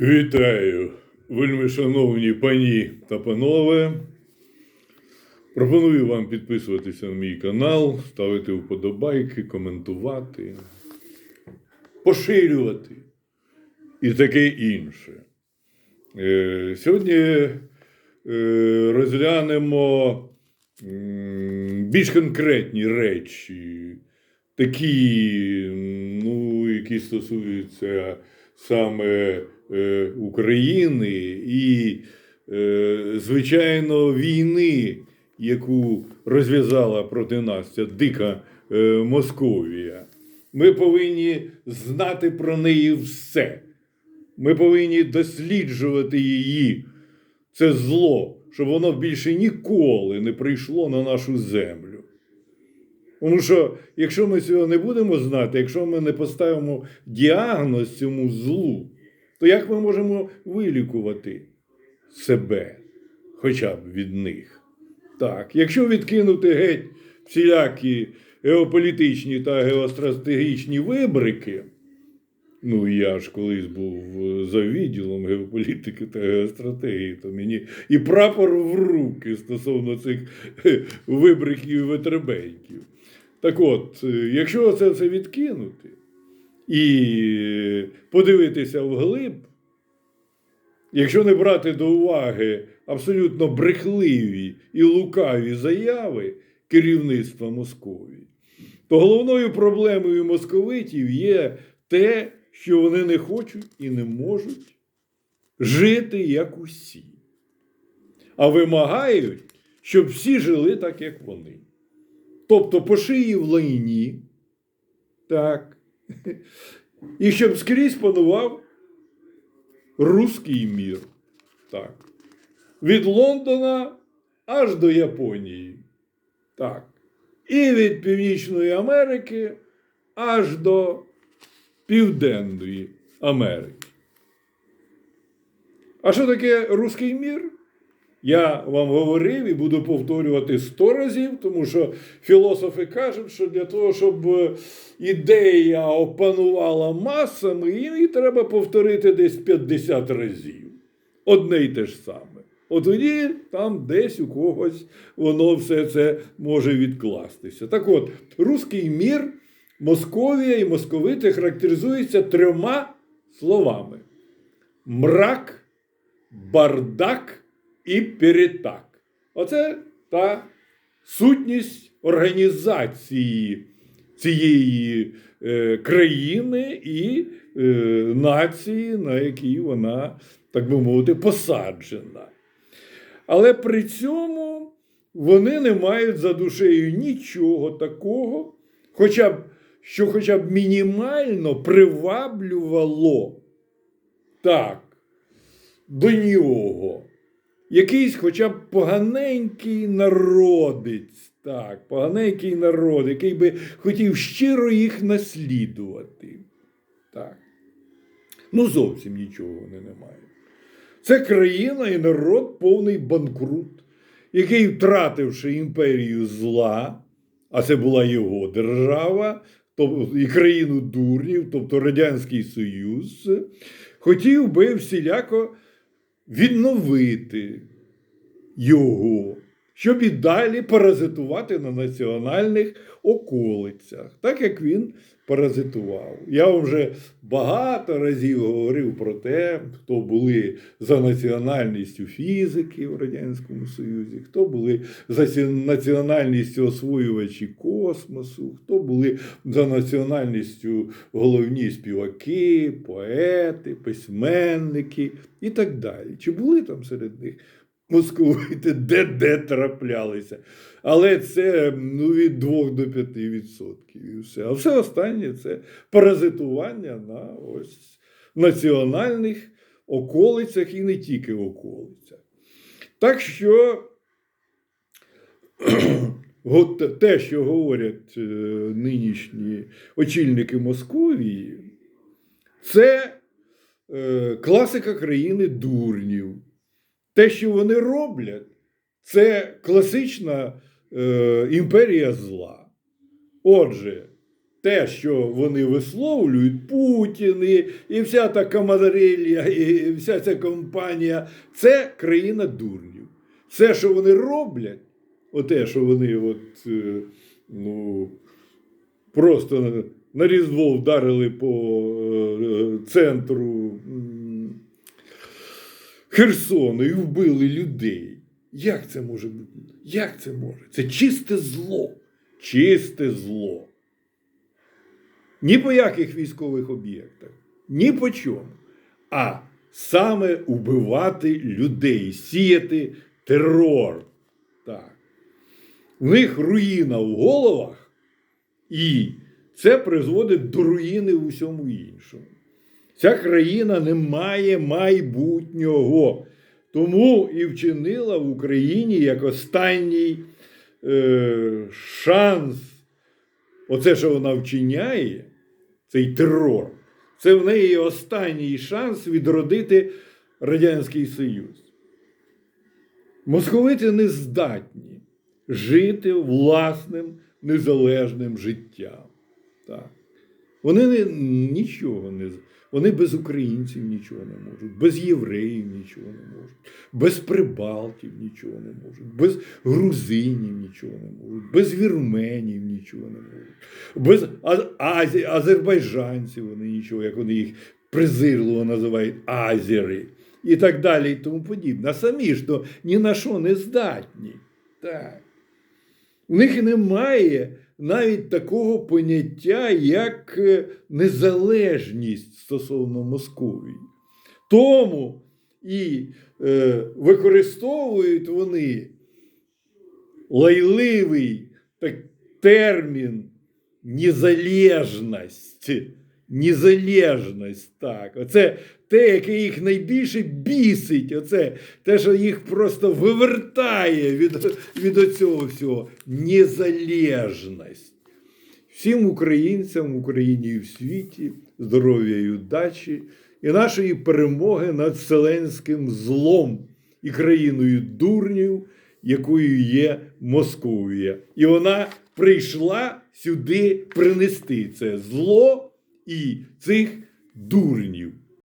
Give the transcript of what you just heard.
Вітаю, вельми шановні пані та панове. Пропоную вам підписуватися на мій канал, ставити вподобайки, коментувати, поширювати і таке інше. Е, Сьогодні е, розглянемо більш конкретні речі, такі, які стосуються саме е, України і, е, звичайно, війни, яку розв'язала проти нас ця дика е, Московія. Ми повинні знати про неї все. Ми повинні досліджувати її, це зло, щоб воно більше ніколи не прийшло на нашу землю. Тому що, якщо ми цього не будемо знати, якщо ми не поставимо діагноз цьому злу, то як ми можемо вилікувати себе хоча б від них? Так, якщо відкинути геть всілякі геополітичні та геостратегічні вибрики, ну я ж колись був за відділом геополітики та геостратегії, то мені і прапор в руки стосовно цих вибриків і витребеньків. Так от, е, якщо це все відкинути і подивитися вглиб, якщо не брати до уваги абсолютно брехливі і лукаві заяви керівництва Московії, то головною проблемою московитів є те, що вони не хочуть і не можуть жити як усі, а вимагають, щоб всі жили так, як вони. Тобто по шиї в лайні, так, і щоб скрізь панував руський мір. Так. Від Лондона аж до Японії. Так. І від Північної Америки аж до Південної Америки. А що таке руський мір? Я вам говорив і буду повторювати сто разів, тому що філософи кажуть, що для того, щоб е, ідея опанувала масами, її треба повторити десь 50 разів. Одне й те ж саме. От тоді там десь у когось воно все це може відкластися. Так от, руський мір, Московія і московити характеризуються трьома словами: мрак, бардак і перетак. Оце та сутність організації цієї е, країни і е, нації, на якій вона, так би мовити, посаджена. Але при цьому вони не мають за душею нічого такого, хоча б, що хоча б мінімально приваблювало так до нього якийсь хоча б поганенький народець, так, поганенький народ, який би хотів щиро їх наслідувати. Так. Ну, зовсім нічого вони не мають. Це країна і народ повний банкрут, який, втративши імперію зла, а це була його держава, тобто і країну дурнів, тобто Радянський Союз, хотів би всіляко відновити його, щоб і далі паразитувати на національних околицях, так як він паразитував. Я вже багато разів говорив про те, хто були за національністю фізики в Радянському Союзі, хто були за національністю освоювачі космосу, хто були за національністю головні співаки, поети, письменники і так далі. Чи були там серед них? Московити де-де траплялися. Але це ну, від 2 до 5 відсотків. І все. А все останнє це паразитування на ось національних околицях і не тільки околицях. Так що те, що говорять е, нинішні очільники Московії, це е, класика країни дурнів. Те, що вони роблять, це класична е, імперія зла. Отже, те, що вони висловлюють, Путін і, і вся та камадарилля, і вся ця компанія, це країна дурнів. Все, що вони роблять, оте, що вони от, е, ну, просто на Різдво вдарили по е, центру Херсону і вбили людей. Як це може бути? Як це може? Це чисте зло. Чисте зло. Ні по яких військових об'єктах, ні по чому. А саме убивати людей, сіяти терор. Так. В них руїна в головах, і це призводить до руїни в усьому іншому. Ця країна не має майбутнього. Тому і вчинила в Україні як останній е, шанс. Оце, що вона вчиняє, цей терор, це в неї останній шанс відродити Радянський Союз. Московити не здатні жити власним незалежним життям. Так. Вони не, нічого не з- вони без українців нічого не можуть, без євреїв нічого не можуть, без прибалтів нічого не можуть, без грузинів нічого не можуть, без вірменів нічого не можуть, без азі, азербайджанців вони нічого, як вони їх презирливо називають азери і так далі, і тому подібне. А самі ж то ні на що не здатні. Так. У них і немає навіть такого поняття, як е, незалежність стосовно Московії. Тому і е, використовують вони лайливий так, термін незалежність. Незалежність, так. Оце те, яке їх найбільше бісить, оце те, що їх просто вивертає від, від цього всього. Незалежність. Всім українцям в Україні і в світі здоров'я і удачі і нашої перемоги над вселенським злом і країною дурнів, якою є Московія. І вона прийшла сюди принести це зло і цих дурнів.